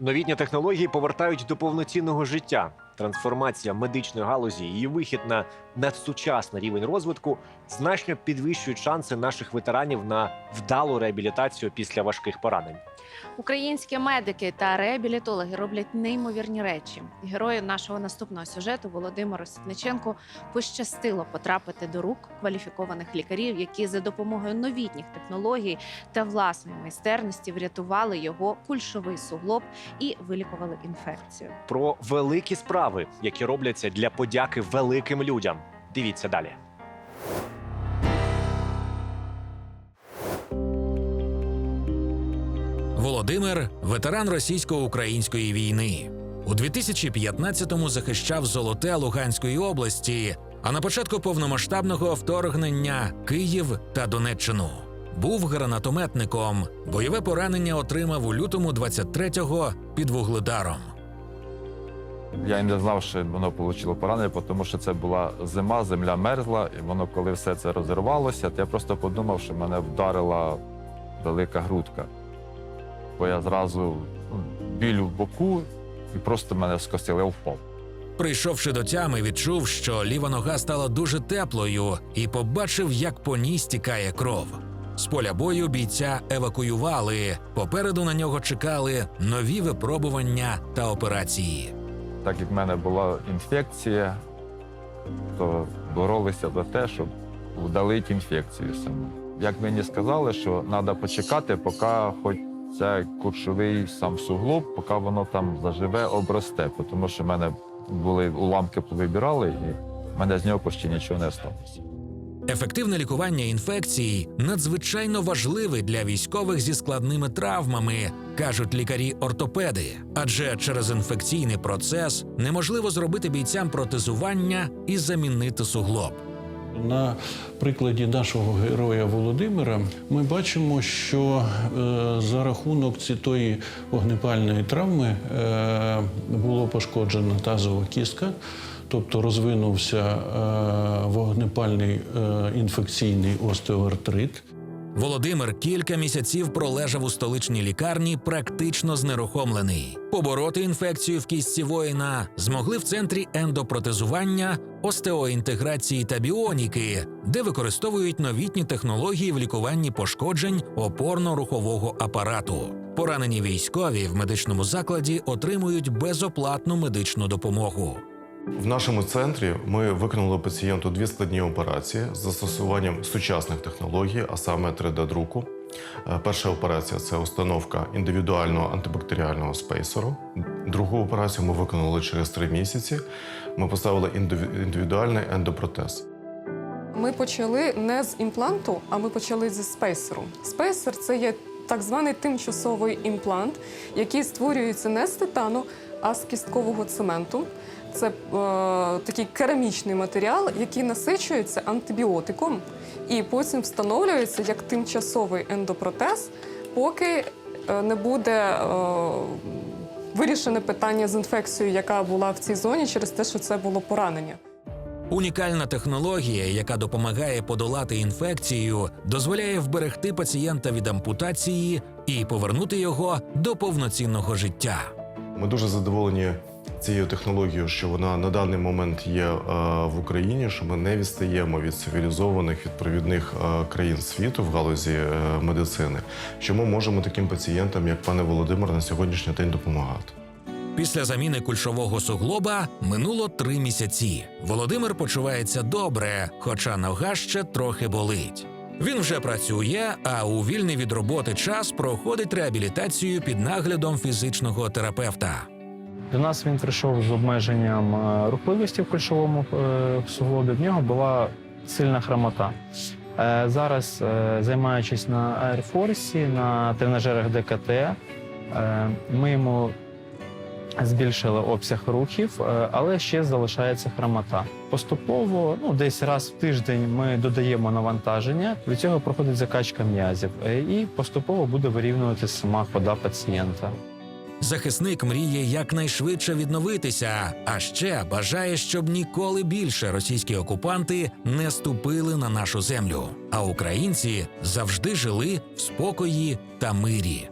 Новітні технології повертають до повноцінного життя. Трансформація медичної галузі, її вихід на надсучасний рівень розвитку значно підвищують шанси наших ветеранів на вдалу реабілітацію після важких поранень. Українські медики та реабілітологи роблять неймовірні речі. Герою нашого наступного сюжету Володимиру Сітниченку пощастило потрапити до рук кваліфікованих лікарів, які за допомогою новітніх технологій та власної майстерності врятували його кульшовий суглоб і вилікували інфекцію. Про великі справи, які робляться для подяки великим людям. Дивіться далі. Володимир ветеран російсько-української війни. У 2015-му захищав золоте Луганської області, а на початку повномасштабного вторгнення Київ та Донеччину. Був гранатометником. Бойове поранення отримав у лютому 23-го під вугледаром. Я й не знав, що воно отримало поранення, тому що це була зима, земля мерзла, і воно, коли все це розірвалося, то я просто подумав, що мене вдарила велика грудка. Бо я зразу ну, біль в боку і просто мене скосили, я впав. Прийшовши до тями, відчув, що ліва нога стала дуже теплою, і побачив, як по ній стікає кров. З поля бою бійця евакуювали. Попереду на нього чекали нові випробування та операції. Так як в мене була інфекція, то боролися за те, щоб вдалити інфекцію саму. Як мені сказали, що треба почекати, поки хоч цей куршовий сам суглоб, поки воно там заживе, обросте, тому що в мене були уламки повибирали, і в мене з нього почти нічого не сталося. Ефективне лікування інфекцій надзвичайно важливе для військових зі складними травмами, кажуть лікарі-ортопеди. Адже через інфекційний процес неможливо зробити бійцям протезування і замінити суглоб. На прикладі нашого героя Володимира ми бачимо, що е, за рахунок цієї вогнепальної травми е, було пошкоджена тазова кістка, тобто розвинувся е, вогнепальний інфекційний остеоартрит. Володимир кілька місяців пролежав у столичній лікарні, практично знерухомлений. Побороти інфекцію в кістці воїна змогли в центрі ендопротезування, остеоінтеграції та біоніки, де використовують новітні технології в лікуванні пошкоджень опорно-рухового апарату. Поранені військові в медичному закладі отримують безоплатну медичну допомогу. В нашому центрі ми виконали пацієнту дві складні операції з застосуванням сучасних технологій, а саме 3D-друку. Е, Перша операція це установка індивідуального антибактеріального спейсеру. Другу операцію ми виконали через три місяці. Ми поставили індивідуальний ендопротез. Ми почали не з імпланту, а ми почали зі спейсеру. Спейсер це є так званий тимчасовий імплант, який створюється не з титану, а з кісткового цементу. Це е, такий керамічний матеріал, який насичується антибіотиком і потім встановлюється як тимчасовий ендопротез, поки е, не буде е, вирішене питання з інфекцією, яка була в цій зоні через те, що це було поранення. Унікальна технологія, яка допомагає подолати інфекцію, дозволяє вберегти пацієнта від ампутації і повернути його до повноцінного життя. Ми дуже задоволені цією технологією, що вона на даний момент є е, в Україні, що ми не відстаємо від цивілізованих від провідних е, країн світу в галузі е, медицини, що ми можемо таким пацієнтам, як пане Володимир, на сьогоднішній день допомагати. Після заміни кульшового суглоба минуло три місяці. Володимир почувається добре, хоча нога ще трохи болить. Він вже працює, а у вільний від роботи час проходить реабілітацію під наглядом фізичного терапевта. До нас він прийшов з обмеженням е, рухливості в кульшовому е, суглобі. В нього була сильна хромота. Е, Зараз, займаючись на аерфорсі, на тренажерах ДКТ, ми йому збільшили обсяг рухів, е, але ще залишається хромота. Поступово, ну десь раз в тиждень, ми додаємо навантаження. Від цього проходить закачка м'язів, е, і поступово буде вирівнюватися сама хода пацієнта. Захисник мріє якнайшвидше відновитися, а ще бажає, щоб ніколи більше російські окупанти не ступили на нашу землю, а українці завжди жили в спокої та мирі.